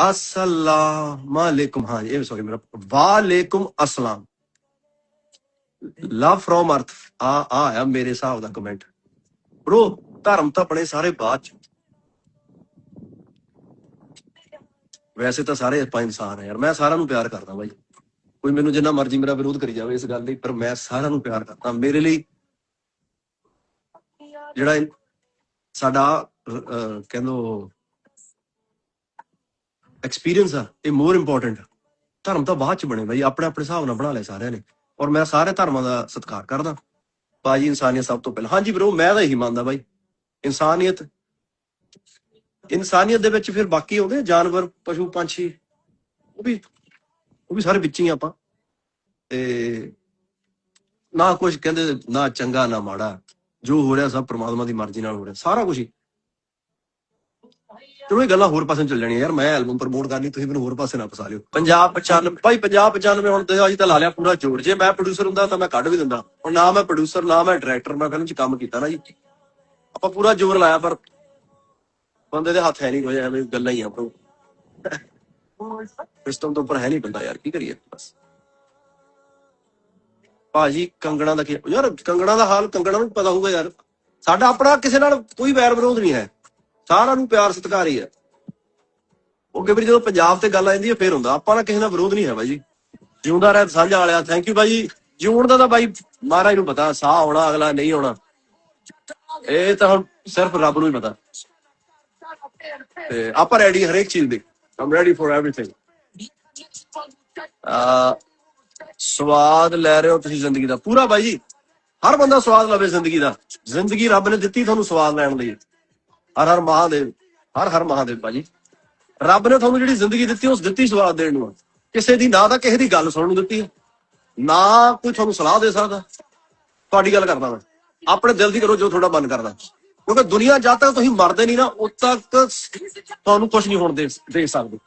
ਅਸਲਾਮ ਅਲੈਕੁਮ ਹਾਂ ਇਹ ਸੌਰੀ ਮੇਰਾ ਵਾਲੇਕੁਮ ਅਸਲਾਮ ਲਵ ਫਰੋਮ ਅਰਥ ਆ ਆ ਆਇਆ ਮੇਰੇ ਹਿਸਾਬ ਦਾ ਕਮੈਂਟ ਬ్రో ਧਰਮ ਤਾਂ ਆਪਣੇ ਸਾਰੇ ਬਾਅਦ ਚ ਵੈਸੇ ਤਾਂ ਸਾਰੇ ਆਪਾਂ ਇਨਸਾਨ ਆ ਯਾਰ ਮੈਂ ਸਾਰਿਆਂ ਨੂੰ ਪਿਆਰ ਕਰਦਾ ਬਾਈ ਕੋਈ ਮੈਨੂੰ ਜਿੰਨਾ ਮਰਜ਼ੀ ਮੇਰਾ ਵਿਰੋਧ ਕਰੀ ਜਾਵੇ ਇਸ ਗੱਲ ਲਈ ਪਰ ਮੈਂ ਸਾਰਿਆਂ ਨੂੰ ਪਿਆਰ ਕਰਦਾ ਮੇਰੇ ਲਈ ਜਿਹੜਾ ਸਾਡਾ ਅਹ, ਕਹਿੰਦੋ ਐਕਸਪੀਰੀਅੰਸ ਆ, ਇਹ ਮੋਰ ਇੰਪੋਰਟੈਂਟ ਧਰਮ ਤਾਂ ਬਾਅਦ ਚ ਬਣੇ ਬਾਈ, ਆਪਣੇ ਆਪਣੇ ਹਿਸਾਬ ਨਾਲ ਬਣਾ ਲਿਆ ਸਾਰਿਆਂ ਨੇ। ਔਰ ਮੈਂ ਸਾਰੇ ਧਰਮਾਂ ਦਾ ਸਤਿਕਾਰ ਕਰਦਾ। ਬਾਜੀ ਇਨਸਾਨੀਅਤ ਸਭ ਤੋਂ ਪਹਿਲਾਂ। ਹਾਂਜੀ ਬ్రో ਮੈਂ ਤਾਂ ਇਹੀ ਮੰਨਦਾ ਬਾਈ। ਇਨਸਾਨੀਅਤ ਇਨਸਾਨੀਅਤ ਦੇ ਵਿੱਚ ਫਿਰ ਬਾਕੀ ਆਉਂਦੇ ਜਾਨਵਰ, ਪਸ਼ੂ, ਪੰਛੀ। ਉਹ ਵੀ ਉਹ ਵੀ ਸਾਰੇ ਵਿੱਚ ਹੀ ਆਪਾਂ। ਤੇ ਨਾ ਕੁਝ ਕਹਿੰਦੇ, ਨਾ ਚੰਗਾ, ਨਾ ਮਾੜਾ। ਜੋ ਹੋ ਰਿਹਾ ਸਭ ਪ੍ਰਮਾਤਮਾ ਦੀ ਮਰਜ਼ੀ ਨਾਲ ਹੋ ਰਿਹਾ। ਸਾਰਾ ਕੁਝ ਹੀ। ਚਲੋ, ਇਹ ਗੱਲਾਂ ਹੋਰ ਪਾਸੇ ਨੂੰ ਚੱਲ ਜਾਣੀਆਂ। ਯਾਰ, ਮੈਂ ਐਲਬਮ ਪ੍ਰਮੋਟ ਕਰਨੀ, ਤੁਸੀਂ ਮੈਨੂੰ ਹੋਰ ਪਾਸੇ ਨਾ ਫਸਾ ਲਿਓ। ਪੰਜਾਬ 95 ਭਾਈ ਪੰਜਾਬ 95 ਹੁਣ ਤੇ ਅਸੀਂ ਤਾਂ ਲਾ ਲਿਆ ਪੂਰਾ ਜੋਰ। ਜੇ ਮੈਂ ਪ੍ਰੋਡਿਊਸਰ ਹੁੰਦਾ ਤਾਂ ਮੈਂ ਕੱਢ ਵੀ ਦਿੰਦਾ। ਹੁਣ ਨਾ ਮੈਂ ਪ੍ਰੋਡਿਊਸਰ ਨਾ ਮੈਂ ਡਾਇਰੈਕਟਰ ਮੈਂ ਫਿਲਮ 'ਚ ਕੰਮ ਕੀਤਾ ਨਾ ਜੀ। ਆਪਾਂ ਪੂਰਾ ਜ਼ੋਰ ਲਾਇਆ, ਪਰ ਬੰਦੇ ਦੇ ਹੱਥ ਹੈ ਨਹੀਂ ਕੋਈ, ਐਵੇਂ ਗੱਲਾਂ ਹੀ ਆ ਬ్రో ਸਿਸਟਮ ਤੋਂ ਉੱਪਰ ਹੈ ਨਹੀਂ ਬੰਦਾ, ਯਾਰ, ਕੀ ਕਰੀਏ? ਬਸ। ਭਾਜੀ, ਕੰਗਣਾ ਦਾ ਕੀ ਯਾਰ, ਕੰਗਣਾ ਦਾ ਹਾਲ ਕੰਗਣਾ ਨੂੰ ਪਤਾ ਹੋਊਗਾ ਯਾਰ। ਸਾਡਾ ਆਪਣਾ ਕਿਸੇ ਨਾਲ ਕੋਈ ਵੈਰ ਵਿਰੋਧ ਨਹੀਂ ਹੈ। ਸਾਰਿਆਂ ਨੂੰ ਪਿਆਰ ਸਤਿਕਾਰ ਹੀ ਆ ਉਹ ਕਈ ਵਾਰੀ ਜਦੋਂ ਪੰਜਾਬ ਤੇ ਗੱਲ ਆ ਜਾਂਦੀ ਹੈ, ਫੇਰ ਹੁੰਦਾ। ਆਪਾਂ ਦਾ ਕਿਸੇ ਦਾ ਵਿਰੋਧ ਨਹੀਂ ਹੈ ਬਾਈ ਜੀ। ਜਿਉਂਦਾ ਰਹਿ ਸਾਂਝਾ ਵਾਲਿਆ ਥੈਂਕ ਯੂ ਬਾਈ ਜਿਉਣ ਦਾ ਬਾਈ ਮਹਾਰਾਜ ਨੂੰ ਪਤਾ, ਸਾਹ ਆਉਣਾ, ਅਗਲਾ ਨਹੀਂ ਆਉਣਾ। ਇਹ ਤਾਂ ਸਿਰਫ ਰੱਬ ਨੂੰ ਹੀ ਪਤਾ। ਤੇ ਆਪਾਂ ਰੈਡੀ ਹਰੇਕ ਚੀਜ਼ ਦੇ। ਆਮ ਰੈਡੀ ਫॉर एवरीथिंग ਸਵਾਦ ਲੈ ਰਹੇ ਹੋ ਤੁਸੀਂ ਜ਼ਿੰਦਗੀ ਦਾ। ਪੂਰਾ ਬਾਈ ਜੀ, ਹਰ ਬੰਦਾ ਸਵਾਦ ਲਵੇ ਜ਼ਿੰਦਗੀ ਦਾ। ਜ਼ਿੰਦਗੀ ਰੱਬ ਨੇ ਦਿੱਤੀ, ਤੁਹਾਨੂੰ ਸਵਾਦ ਲੈਣ ਲਈ। ਹਰ ਹਰ ਮਹਾਦੇਵ, ਹਰ ਹਰ ਮਹਾਦੇਵ ਭਾਜੀ। ਰੱਬ ਨੇ ਤੁਹਾਨੂੰ ਜਿਹੜੀ ਜ਼ਿੰਦਗੀ ਦਿੱਤੀ, ਉਸ ਦਿੱਤੀ ਸਵਾਦ ਦੇਣ ਨੂੰ। ਕਿਸੇ ਦੀ ਨਾ ਤਾਂ ਕਿਸੇ ਦੀ ਗੱਲ ਸੁਣਨ ਨੂੰ ਦਿੱਤੀ ਨਾ ਕੋਈ ਤੁਹਾਨੂੰ ਸਲਾਹ ਦੇ ਸਕਦਾ। ਤੁਹਾਡੀ ਗੱਲ ਕਰਦਾ ਮੈਂ। ਆਪਣੇ ਦਿਲ ਦੀ ਕਰੋ ਜੋ ਤੁਹਾਡਾ ਮਨ ਕਰਦਾ। ਕਿਉਂਕਿ ਦੁਨੀਆ ਜਦ ਤੱਕ ਤੁਸੀਂ ਮਰਦੇ ਨਹੀਂ ਨਾ, ਉਦ ਤੱਕ ਤੁਹਾਨੂੰ ਕੁਝ ਨਹੀਂ ਹੋਣ ਦੇ ਦੇ ਸਕਦੇ।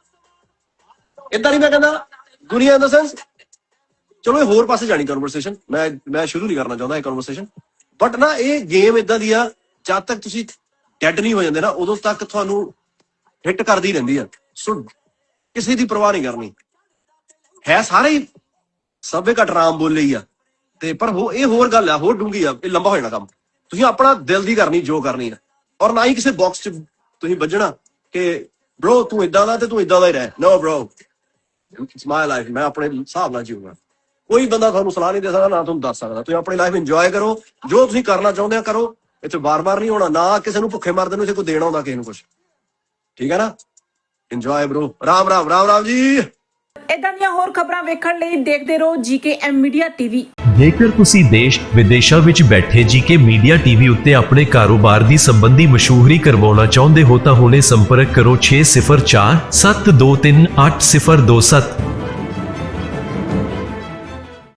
ਇਦਾਂ ਨਹੀਂ ਮੈਂ ਕਹਿੰਦਾ, ਦੁਨੀਆ ਇਨ ਦਾ ਸੈਂਸ ਚਲੋ ਇਹ ਹੋਰ ਪਾਸੇ ਜਾਣੀ ਕਨਵਰਸੇਸ਼ਨ ਮੈਂ ਮੈਂ ਸ਼ੁਰੂ ਨਹੀਂ ਕਰਨਾ ਚਾਹੁੰਦਾ ਇਹ ਕਨਵਰਸੇਸ਼ਨ ਬਟ ਨਾ ਇਹ ਗੇਮ ਇਦਾਂ ਦੀ ਆ, ਜਦ ਤੱਕ ਤੁਸੀਂ ਡੈਡ ਨਹੀਂ ਹੋ ਜਾਂਦੇ ਨਾ, ਉਦੋਂ ਤੱਕ ਤੁਹਾਨੂੰ ਹਿੱਟ ਕਰਦੀ ਰਹਿੰਦੀ ਆ। ਸੋ ਕਿਸੇ ਦੀ ਪਰਵਾਹ ਨਹੀਂ ਕਰਨੀ। ਹੈ ਸਾਰੇ ਹੀ। ਸਭੇ ਘਟ ਬੋਲੇ ਹੀ ਆ। ਤੇ ਪਰ ਹੋ, ਇਹ ਹੋਰ ਗੱਲ ਆ, ਹੋਰ ਡੂੰਗੀ ਆ, ਇਹ ਲੰਬਾ ਹੋ ਜਾਣਾ ਕੰਮ। ਤੁਸੀਂ ਆਪਣਾ ਦਿਲ ਦੀ ਕਰਨੀ, ਜੋ ਕਰਨੀ ਆ। ਔਰ ਨਾ ਹੀ ਕਿਸੇ ਬਾਕਸ 'ਚ ਤੁਸੀਂ ਵੱਜਣਾ ਕਿ, bro, ਤੂੰ ਇਦਾਂ ਦਾ ਤੇ ਤੂੰ ਇਦਾਂ ਦਾ ਹੀ ਰਹਿ। No bro it's my life ਮੈਂ ਆਪਣੇ ਹਿਸਾਬ ਨਾਲ ਜੀਊਂਗਾ। ਕੋਈ ਬੰਦਾ ਤੁਹਾਨੂੰ ਸਲਾਹ ਨਹੀਂ ਦੇ ਸਕਦਾ, ਨਾ ਤੁਹਾਨੂੰ ਦੱਸ ਸਕਦਾ। ਤੁਸੀਂ ਆਪਣੀ ਲਾਈਫ ਇੰਜੋਏ ਕਰੋ। ਜੋ ਤੁਸੀਂ ਕਰਨਾ ਚਾਹੁੰਦੇ ਹੋ ਕਰੋ। ਇੱਥੇ ਵਾਰ-ਵਾਰ ਨਹੀਂ ਹੋਣਾ ਨਾ ਕਿਸੇ ਨੂੰ ਭੁੱਖੇ ਮਰਦੇ ਨੂੰ ਇੱਥੇ ਕੋਈ ਦੇਣਾ ਹੁੰਦਾ ਕਿਸੇ ਨੂੰ ਕੁਝ ਠੀਕ ਹੈ ਨਾ? Enjoy bro Ram Ram Ram Ram ji. ਇਦਾਂ ਦੀਆਂ ਹੋਰ ਖਬਰਾਂ ਵੇਖਣ ਲਈ ਦੇਖਦੇ ਰਹੋ ਜੀਕੇਐਮ ਮੀਡੀਆ ਟੀਵੀ। ਜੇਕਰ ਤੁਸੀਂ ਦੇਸ਼ ਵਿਦੇਸ਼ਾਂ ਵਿੱਚ ਬੈਠੇ ਜੀਕੇ ਮੀਡੀਆ ਟੀਵੀ ਉੱਤੇ ਆਪਣੇ ਕਾਰੋਬਾਰ ਦੀ ਸੰਬੰਧੀ ਮਸ਼ਹੂਰੀ ਕਰਵਾਉਣਾ ਚਾਹੁੰਦੇ ਹੋ ਤਾਂ ਹੁਣੇ ਸੰਪਰਕ ਕਰੋ 604 723 8027